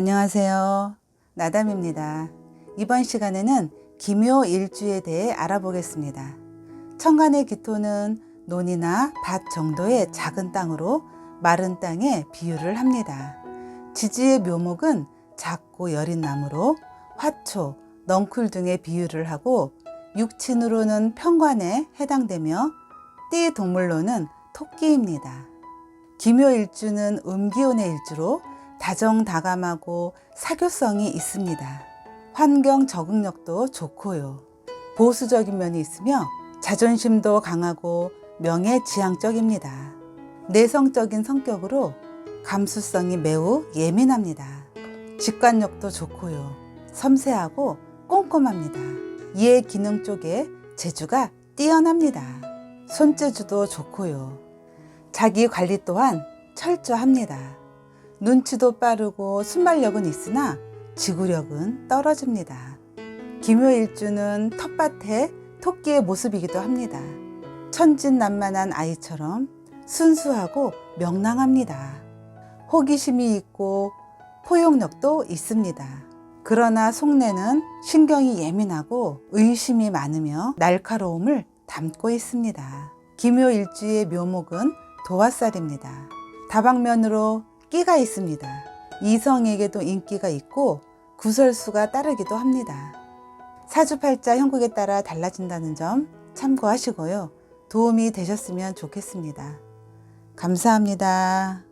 안녕하세요. 나담입니다. 이번 시간에는 기묘 일주에 대해 알아보겠습니다. 천간의 기토는 논이나 밭 정도의 작은 땅으로 마른 땅에 비유를 합니다. 지지의 묘목은 작고 여린 나무로 화초, 넝쿨 등의 비유를 하고 육친으로는 평관에 해당되며 띠 동물로는 토끼입니다. 기묘일주는 음기운의 일주로 다정다감하고 사교성이 있습니다. 환경 적응력도 좋고요. 보수적인 면이 있으며 자존심도 강하고 명예지향적입니다. 내성적인 성격으로 감수성이 매우 예민합니다. 직관력도 좋고요. 섬세하고 꼼꼼합니다. 이해 기능 쪽에 재주가 뛰어납니다. 손재주도 좋고요. 자기 관리 또한 철저합니다. 눈치도 빠르고 순발력은 있으나 지구력은 떨어집니다. 기묘일주는 텃밭에 토끼의 모습이기도 합니다. 천진난만한 아이처럼 순수하고 명랑합니다. 호기심이 있고 포용력도 있습니다. 그러나 속내는 신경이 예민하고 의심이 많으며 날카로움을 담고 있습니다. 기묘일주의 묘목은 도화살입니다. 다방면으로 끼가 있습니다. 이성에게도 인기가 있고 구설수가 따르기도 합니다. 사주팔자 형국에 따라 달라진다는 점 참고하시고요. 도움이 되셨으면 좋겠습니다. 감사합니다.